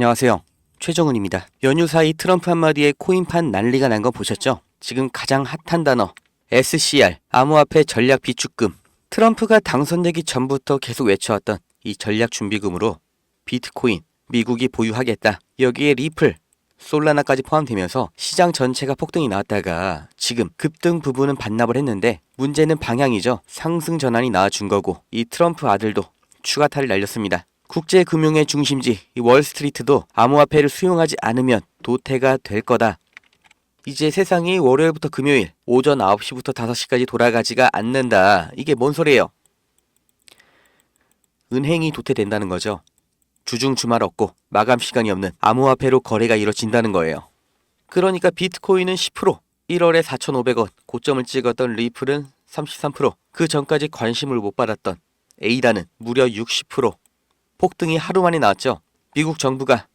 안녕하세요. 최정훈입니다. 연휴 사이 트럼프 한마디에 코인판 난리가 난 거 보셨죠? 지금 가장 핫한 단어 SCR 암호화폐 전략 비축금 트럼프가 당선되기 전부터 계속 외쳐왔던 이 전략 준비금으로 비트코인 미국이 보유하겠다. 여기에 리플 솔라나까지 포함되면서 시장 전체가 폭등이 나왔다가 지금 급등 부분은 반납을 했는데 문제는 방향이죠. 상승 전환이 나와준 거고 이 트럼프 아들도 추가타를 날렸습니다. 국제 금융의 중심지 이 월스트리트도 암호화폐를 수용하지 않으면 도태가 될 거다. 이제 세상이 월요일부터 금요일 오전 9시부터 5시까지 돌아가지가 않는다. 이게 뭔 소리예요? 은행이 도태된다는 거죠. 주중 주말 없고 마감 시간이 없는 암호화폐로 거래가 이뤄진다는 거예요. 그러니까 비트코인은 10%, 1월에 4,500원 고점을 찍었던 리플은 33%, 그 전까지 관심을 못 받았던 에이다는 무려 60% 폭등이 하루 만에 나왔죠. 미국 정부가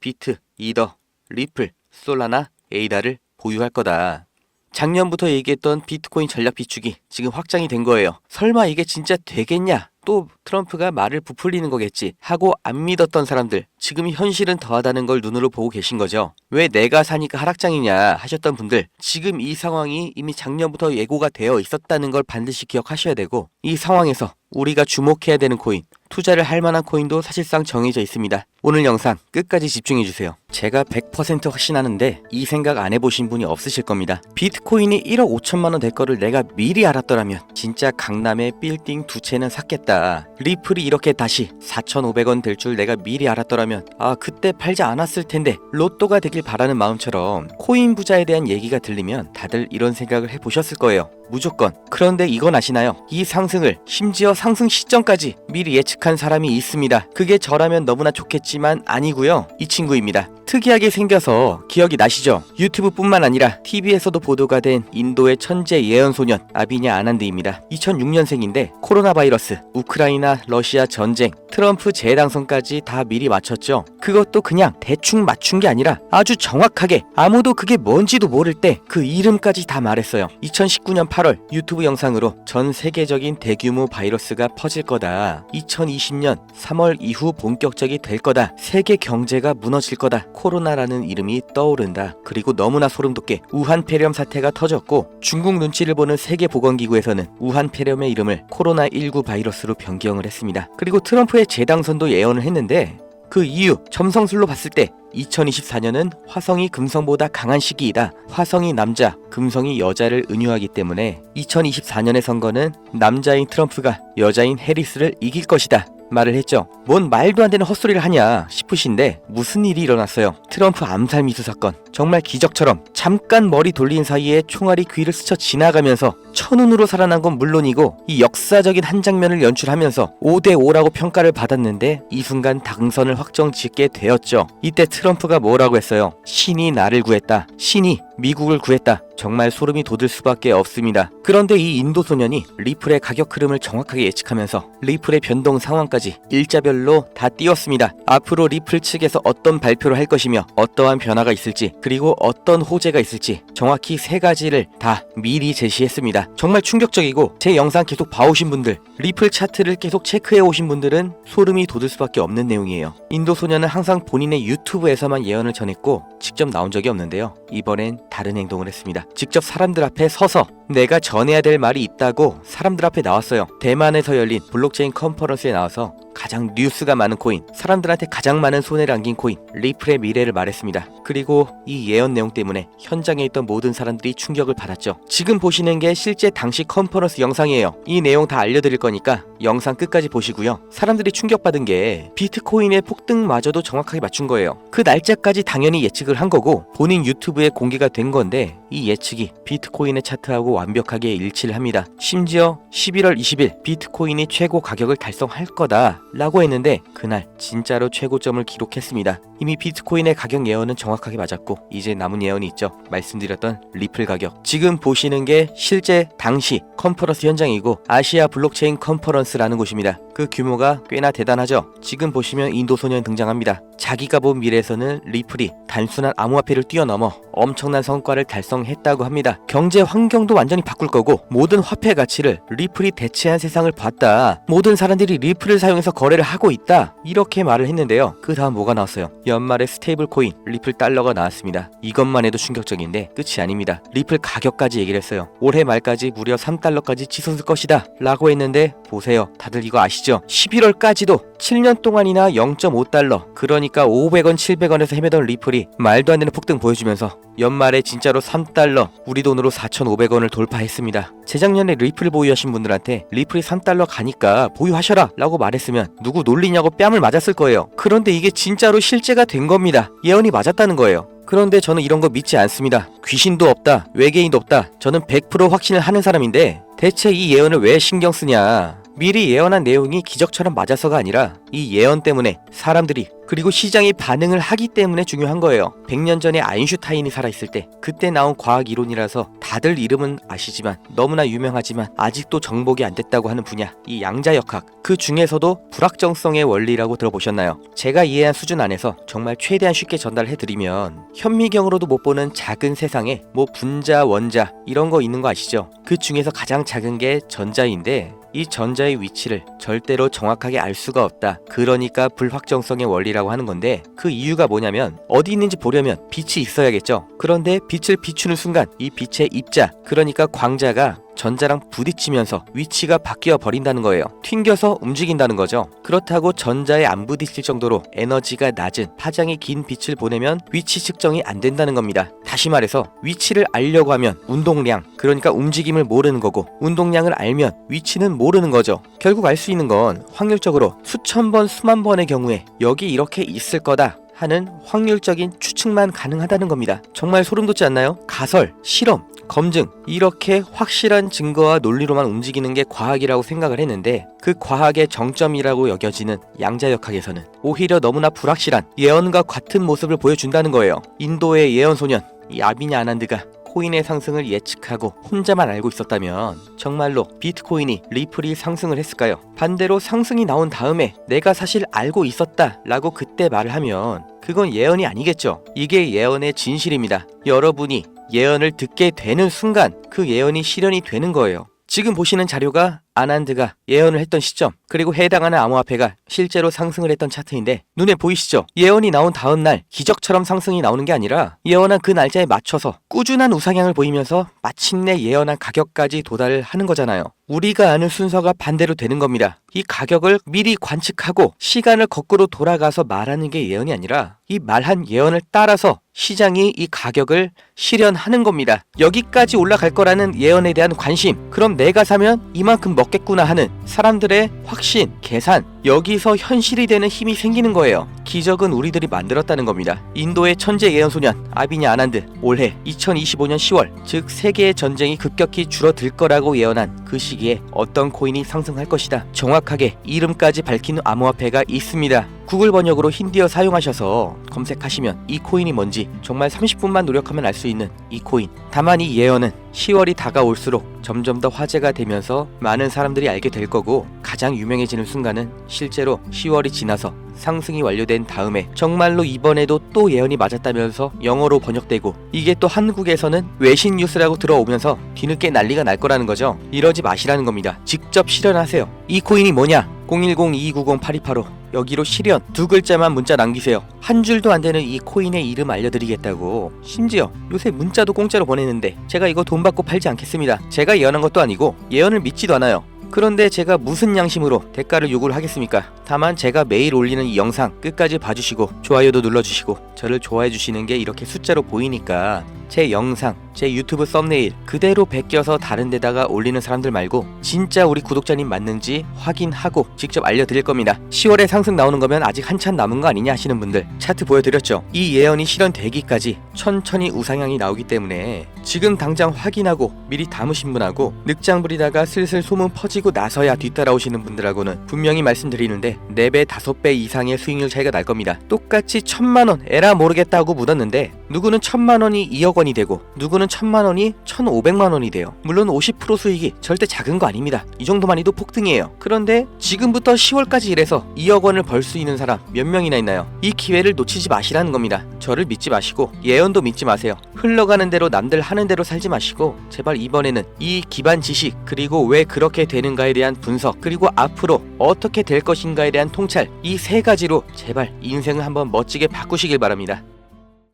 비트, 이더, 리플, 솔라나, 에이다를 보유할 거다. 작년부터 얘기했던 비트코인 전략 비축이 지금 확장이 된 거예요. 설마 이게 진짜 되겠냐? 또 트럼프가 말을 부풀리는 거겠지 하고 안 믿었던 사람들 지금 현실은 더하다는 걸 눈으로 보고 계신 거죠. 왜 내가 사니까 하락장이냐 하셨던 분들 지금 이 상황이 이미 작년부터 예고가 되어 있었다는 걸 반드시 기억하셔야 되고 이 상황에서 우리가 주목해야 되는 코인 투자를 할 만한 코인도 사실상 정해져 있습니다. 오늘 영상 끝까지 집중해 주세요. 제가 100% 확신하는데 이 생각 안 해보신 분이 없으실 겁니다. 비트코인이 1억 5천만 원 될 거를 내가 미리 알았더라면 진짜 강남에 빌딩 두 채는 샀겠다. 리플이 이렇게 다시 4,500원 될 줄 내가 미리 알았더라면 아 그때 팔지 않았을 텐데 로또가 되길 바라는 마음처럼 코인 부자에 대한 얘기가 들리면 다들 이런 생각을 해보셨을 거예요. 무조건. 그런데 이건 아시나요? 이 상승을 심지어 상승 시점까지 미리 예측한 사람이 있습니다. 그게 저라면 너무나 좋겠지만 아니고요. 이 친구입니다. 특이하게 생겨서 기억이 나시죠? 유튜브뿐만 아니라 TV에서도 보도가 된 인도의 천재 예언 소년 아비냐 아난드입니다. 2006년생인데 코로나 바이러스, 우크라이나 러시아 전쟁, 트럼프 재당선까지 다 미리 맞췄죠. 그것도 그냥 대충 맞춘 게 아니라 아주 정확하게 아무도 그게 뭔지도 모를 때 그 이름까지 다 말했어요. 2019년 8월 유튜브 영상으로 전 세계적인 대규모 바이러스가 퍼질 거다. 2020년 3월 이후 본격적이 될 거다. 세계 경제가 무너질 거다. 코로나라는 이름이 떠오른다. 그리고 너무나 소름 돋게 우한 폐렴 사태가 터졌고 중국 눈치를 보는 세계보건기구에서는 우한 폐렴의 이름을 코로나19 바이러스로 변경을 했습니다. 그리고 트럼프의 재당선도 예언을 했는데 그 이유 점성술로 봤을 때 2024년은 화성이 금성보다 강한 시기이다. 화성이 남자, 금성이 여자를 은유하기 때문에 2024년의 선거는 남자인 트럼프가 여자인 해리스를 이길 것이다. 말을 했죠. 뭔 말도 안 되는 헛소리를 하냐 싶으신데 무슨 일이 일어났어요. 트럼프 암살 미수 사건. 정말 기적처럼 잠깐 머리 돌린 사이에 총알이 귀를 스쳐 지나가면서 천운으로 살아난 건 물론이고 이 역사적인 한 장면을 연출하면서 5대 5라고 평가를 받았는데 이 순간 당선을 확정 짓게 되었죠. 이때 트럼프가 뭐라고 했어요? 신이 나를 구했다. 신이 미국을 구했다. 정말 소름이 돋을 수밖에 없습니다. 그런데 이 인도 소년이 리플의 가격 흐름을 정확하게 예측하면서 리플의 변동 상황까지 일자별로 다 띄웠습니다. 앞으로 리플 측에서 어떤 발표를 할 것이며 어떠한 변화가 있을지 그리고 어떤 호재가 있을지 정확히 세 가지를 다 미리 제시했습니다. 정말 충격적이고 제 영상 계속 봐오신 분들 리플 차트를 계속 체크해 오신 분들은 소름이 돋을 수밖에 없는 내용이에요. 인도 소년은 항상 본인의 유튜브에서만 예언을 전했고 직접 나온 적이 없는데요. 이번엔 다른 행동을 했습니다. 직접 사람들 앞에 서서 내가 전해야 될 말이 있다고 사람들 앞에 나왔어요. 대만에서 열린 블록체인 컨퍼런스에 나와서 가장 뉴스가 많은 코인, 사람들한테 가장 많은 손해를 안긴 코인, 리플의 미래를 말했습니다. 그리고 이 예언 내용 때문에 현장에 있던 모든 사람들이 충격을 받았죠. 지금 보시는 게 실제 당시 컨퍼런스 영상이에요. 이 내용 다 알려드릴 거니까 영상 끝까지 보시고요. 사람들이 충격받은 게 비트코인의 폭등마저도 정확하게 맞춘 거예요. 그 날짜까지 당연히 예측을 한 거고 본인 유튜브에 공개가 된 건데 이 예측이 비트코인의 차트하고 완벽하게 일치를 합니다. 심지어 11월 20일 비트코인이 최고 가격을 달성할 거다 라고 했는데 그날 진짜로 최고점을 기록했습니다. 이미 비트코인의 가격 예언은 정확하게 맞았고 이제 남은 예언이 있죠. 말씀드렸던 리플 가격. 지금 보시는 게 실제 당시 컨퍼런스 현장이고 아시아 블록체인 컨퍼런스라는 곳입니다. 그 규모가 꽤나 대단하죠. 지금 보시면 인도 소년 등장합니다. 자기가 본 미래에서는 리플이 단순한 암호화폐를 뛰어넘어 엄청난 성과를 달성했다고 합니다. 경제 환경도 완전히 바꿀 거고 모든 화폐 가치를 리플이 대체한 세상을 봤다. 모든 사람들이 리플을 사용해서 거래를 하고 있다 이렇게 말을 했는데요. 그 다음 뭐가 나왔어요? 연말에 스테이블 코인 리플 달러가 나왔습니다. 이것만 해도 충격적인데 끝이 아닙니다. 리플 가격까지 얘기를 했어요. 올해 말까지 무려 3달러까지 치솟을 것이다 라고 했는데 보세요. 다들 이거 아시죠? 11월까지도 7년 동안이나 0.5달러 그러니까 500원 700원에서 헤매던 리플이 말도 안 되는 폭등 보여주면서 연말에 진짜로 3달러 우리 돈으로 4,500원을 돌파했습니다. 재작년에 리플 보유하신 분들한테 리플이 3달러 가니까 보유하셔라 라고 말했으면 누구 놀리냐고 뺨을 맞았을 거예요. 그런데 이게 진짜로 실제가 된 겁니다. 예언이 맞았다는 거예요. 그런데 저는 이런 거 믿지 않습니다. 귀신도 없다, 외계인도 없다. 저는 100% 확신을 하는 사람인데 대체 이 예언을 왜 신경 쓰냐? 미리 예언한 내용이 기적처럼 맞아서가 아니라 이 예언 때문에 사람들이 그리고 시장이 반응을 하기 때문에 중요한 거예요. 100년 전에 아인슈타인이 살아있을 때 그때 나온 과학 이론이라서 다들 이름은 아시지만 너무나 유명하지만 아직도 정복이 안 됐다고 하는 분야 이 양자역학 그 중에서도 불확정성의 원리라고 들어보셨나요? 제가 이해한 수준 안에서 정말 최대한 쉽게 전달해 드리면 현미경으로도 못 보는 작은 세상에 뭐 분자 원자 이런 거 있는 거 아시죠? 그 중에서 가장 작은 게 전자인데 이 전자의 위치를 절대로 정확하게 알 수가 없다. 그러니까 불확정성의 원리라고 하는 건데 그 이유가 뭐냐면 어디 있는지 보려면 빛이 있어야겠죠. 그런데 빛을 비추는 순간 이 빛의 입자 그러니까 광자가 전자랑 부딪히면서 위치가 바뀌어 버린다는 거예요. 튕겨서 움직인다는 거죠. 그렇다고 전자에 안 부딪힐 정도로 에너지가 낮은 파장이 긴 빛을 보내면 위치 측정이 안 된다는 겁니다. 다시 말해서 위치를 알려고 하면 운동량, 그러니까 움직임을 모르는 거고 운동량을 알면 위치는 모르는 거죠. 결국 알 수 있는 건 확률적으로 수천 번, 수만 번의 경우에 여기 이렇게 있을 거다. 하는 확률적인 추측만 가능하다는 겁니다. 정말 소름 돋지 않나요? 가설, 실험, 검증 이렇게 확실한 증거와 논리로만 움직이는 게 과학이라고 생각을 했는데 그 과학의 정점이라고 여겨지는 양자역학에서는 오히려 너무나 불확실한 예언과 같은 모습을 보여준다는 거예요. 인도의 예언 소년 이 아비냐 아난드가 코인의 상승을 예측하고 혼자만 알고 있었다면 정말로 비트코인이 리플이 상승을 했을까요? 반대로 상승이 나온 다음에 내가 사실 알고 있었다 라고 그때 말을 하면 그건 예언이 아니겠죠. 이게 예언의 진실입니다. 여러분이 예언을 듣게 되는 순간 그 예언이 실현이 되는 거예요. 지금 보시는 자료가 아난드가 예언을 했던 시점 그리고 해당하는 암호화폐가 실제로 상승을 했던 차트인데 눈에 보이시죠? 예언이 나온 다음 날 기적처럼 상승이 나오는 게 아니라 예언한 그 날짜에 맞춰서 꾸준한 우상향을 보이면서 마침내 예언한 가격까지 도달을 하는 거잖아요. 우리가 아는 순서가 반대로 되는 겁니다. 이 가격을 미리 관측하고 시간을 거꾸로 돌아가서 말하는 게 예언이 아니라 이 말한 예언을 따라서 시장이 이 가격을 실현하는 겁니다. 여기까지 올라갈 거라는 예언에 대한 관심. 그럼 내가 사면 이만큼 먹겠구나 하는 사람들의 확신, 계산. 여기서 현실이 되는 힘이 생기는 거예요. 기적은 우리들이 만들었다는 겁니다. 인도의 천재 예언 소년 아비냐 아난드 올해 2025년 10월 즉 세계의 전쟁이 급격히 줄어들 거라고 예언한 그 시기에 어떤 코인이 상승할 것이다. 정확하게 이름까지 밝힌 암호화폐가 있습니다. 구글 번역으로 힌디어 사용하셔서 검색하시면 이 코인이 뭔지 정말 30분만 노력하면 알 수 있는 이 코인. 다만 이 예언은 10월이 다가올수록 점점 더 화제가 되면서 많은 사람들이 알게 될 거고 가장 유명해지는 순간은 실제로 10월이 지나서 상승이 완료된 다음에 정말로 이번에도 또 예언이 맞았다면서 영어로 번역되고 이게 또 한국에서는 외신 뉴스라고 들어오면서 뒤늦게 난리가 날 거라는 거죠. 이러지 마시라는 겁니다. 직접 실현하세요. 이 코인이 뭐냐? 010-2290-8285 여기로 실현 두 글자만 문자 남기세요. 한 줄도 안 되는 이 코인의 이름 알려드리겠다고. 심지어 요새 문자도 공짜로 보내는데 제가 이거 돈 받고 팔지 않겠습니다. 제가 예언한 것도 아니고 예언을 믿지도 않아요. 그런데 제가 무슨 양심으로 대가를 요구를 하겠습니까? 다만 제가 매일 올리는 이 영상 끝까지 봐주시고 좋아요도 눌러주시고 저를 좋아해 주시는 게 이렇게 숫자로 보이니까 제 영상, 제 유튜브 썸네일 그대로 베껴서 다른 데다가 올리는 사람들 말고 진짜 우리 구독자님 맞는지 확인하고 직접 알려드릴 겁니다. 10월에 상승 나오는 거면 아직 한참 남은 거 아니냐 하시는 분들 차트 보여드렸죠? 이 예언이 실현되기까지 천천히 우상향이 나오기 때문에 지금 당장 확인하고 미리 담으신 분하고 늑장 부리다가 슬슬 소문 퍼지고 나서야 뒤따라오시는 분들하고는 분명히 말씀드리는데 4배, 5배 이상의 수익률 차이가 날 겁니다. 똑같이 천만 원 에라 모르겠다고 묻었는데 누구는 천만 원이 2억 원이 되고 누구는 천만 원이 1,500만 원이 돼요. 물론 50% 수익이 절대 작은 거 아닙니다. 이 정도만 해도 폭등이에요. 그런데 지금부터 10월까지 일해서 2억 원을 벌 수 있는 사람 몇 명이나 있나요? 이 기회를 놓치지 마시라는 겁니다. 저를 믿지 마시고 예언도 믿지 마세요. 흘러가는 대로 남들 하는 대로 살지 마시고 제발 이번에는 이 기반 지식 그리고 왜 그렇게 되는 되는가에 대한 분석, 그리고 앞으로 어떻게 될 것인가에 대한 통찰, 이 세 가지로 제발 인생을 한번 멋지게 바꾸시길 바랍니다.